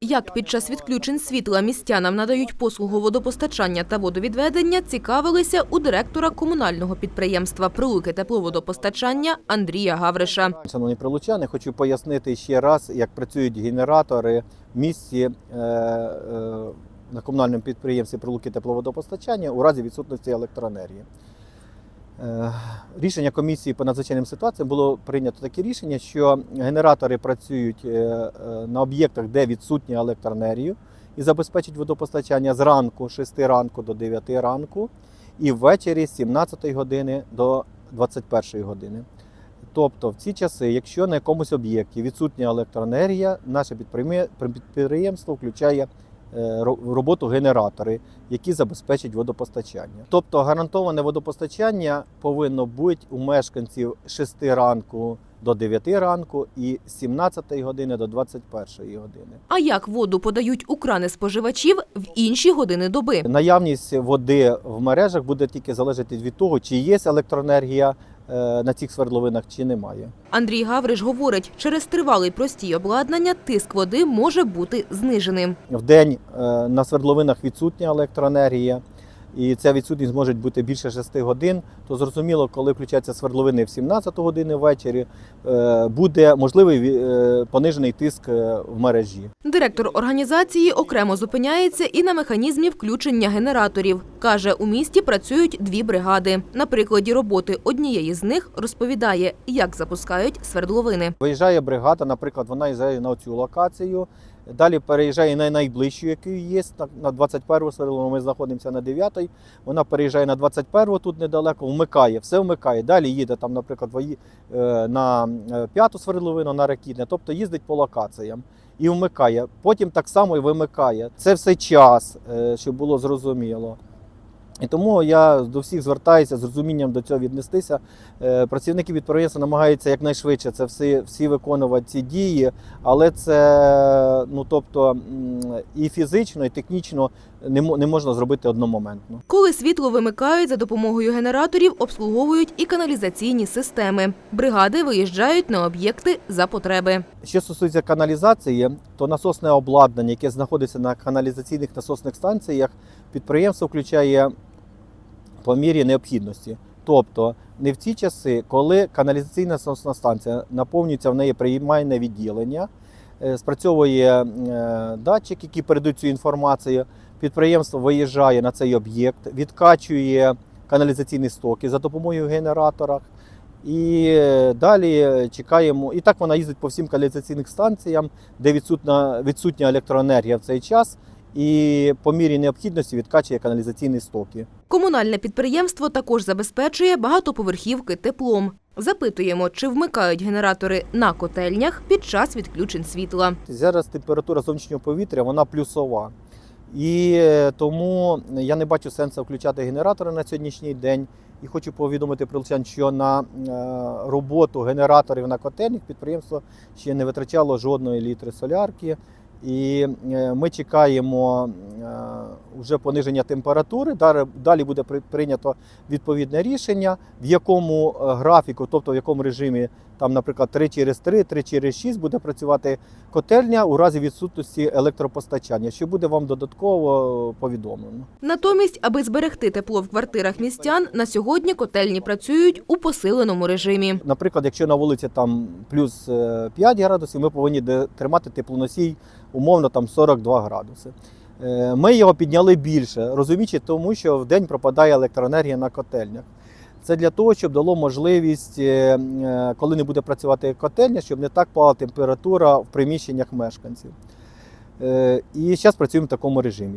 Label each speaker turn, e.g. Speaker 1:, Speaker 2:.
Speaker 1: Як під час відключень світла містянам надають послугу водопостачання та водовідведення, цікавилися у директора комунального підприємства «Прилуки тепловодопостачання» Андрія Гавриша.
Speaker 2: Шановні прилучани, хочу пояснити ще раз, як працюють генератори в місті е, е, на комунальному підприємстві Прилуки тепловодопостачання у разі відсутності електроенергії. Е, Рішення комісії по надзвичайним ситуаціям було прийнято таке рішення, що генератори працюють е, е, на об'єктах, де відсутня електроенергія, і забезпечують водопостачання з ранку, 6 ранку до 9 ранку, і ввечері з 17 години до 21 години. Тобто в ці часи, якщо на якомусь об'єкті відсутня електроенергія, наше підприємство включає роботу генератори, які забезпечать водопостачання. Тобто гарантоване водопостачання повинно бути у мешканців 6 ранку до 9 ранку і з 17 години до 21 години.
Speaker 1: А як воду подають у крани споживачів в інші години доби?
Speaker 2: Наявність води в мережах буде тільки залежати від того, чи є електроенергія е, на цих свердловинах, чи немає.
Speaker 1: Андрій Гавриш говорить, через тривалий простій обладнання тиск води може бути зниженим.
Speaker 2: В день е, на свердловинах відсутня електроенергія, і ця відсутність може бути більше 6 годин. То зрозуміло, коли включаються свердловини в 17 години ввечері, е, буде можливий е, понижений тиск е, в мережі.
Speaker 1: Директор організації окремо зупиняється і на механізмі включення генераторів. Каже, у місті працюють дві бригади. На прикладі роботи однієї з них розповідає, як запускають свердловини.
Speaker 2: Виїжджає бригада, наприклад, вона їжджає на цю локацію. Далі переїжджає на найближчу, яку є, на- на 21 свердловину, ми знаходимося на 9 Вона переїжджає на 21 тут недалеко, вмикає, все вмикає. Далі їде там, наприклад, е, на е, п'яту свердловину на ракітне, тобто їздить по локаціям і вмикає. Потім так само і вимикає. Це все час, е, щоб було зрозуміло. І тому я до всіх звертаюся з розумінням до цього віднестися. Е, Працівники підприємства намагаються якнайшвидше це всі, всі виконувати ці дії, але це ну тобто і фізично, і технічно не, мо- не можна зробити одномоментно.
Speaker 1: Коли світло вимикають за допомогою генераторів, обслуговують і каналізаційні системи. Бригади виїжджають на об'єкти за потреби.
Speaker 2: Що стосується каналізації, то насосне обладнання, яке знаходиться на каналізаційних насосних станціях, підприємство включає по мірі необхідності. Тобто не в ті часи, коли каналізаційна насосна станція наповнюється в неї приймальне відділення, е, спрацьовує е, датчик, який передають цю інформацію. Підприємство виїжджає на цей об'єкт, відкачує каналізаційні стоки за допомогою генератора. І е, далі чекаємо. І так вона їздить по всім каналізаційним станціям, де відсутня, відсутня електроенергія в цей час, і по мірі необхідності відкачує каналізаційні стоки.
Speaker 1: Комунальне підприємство також забезпечує багатоповерхівки теплом. Запитуємо, чи вмикають генератори на котельнях під час відключень світла.
Speaker 2: Зараз температура зовнішнього повітря вона плюсова. І е, тому я не бачу сенсу включати генератори на сьогоднішній день. І хочу повідомити прилучан, що на е, роботу генераторів на котельних підприємство ще не витрачало жодної літри солярки. І е, ми чекаємо е, вже пониження температури. Далі- буде при- прийнято відповідне рішення, в якому е, графіку, тобто в якому режимі, там, наприклад, 3 через 3, 3 через 6 буде працювати котельня у разі відсутності електропостачання, що буде вам додатково повідомлено.
Speaker 1: Натомість, аби зберегти тепло в квартирах містян, на сьогодні котельні працюють у посиленому режимі.
Speaker 2: Наприклад, якщо на вулиці там плюс е, 5 градусів, ми повинні тримати теплоносій умовно там 42 градуси. Е, Ми його підняли більше, розуміючи, тому що в день пропадає електроенергія на котельнях. Це для того, щоб дало можливість, е, е, коли не буде працювати котельня, щоб не так пала температура в приміщеннях мешканців. І зараз працюємо в такому режимі.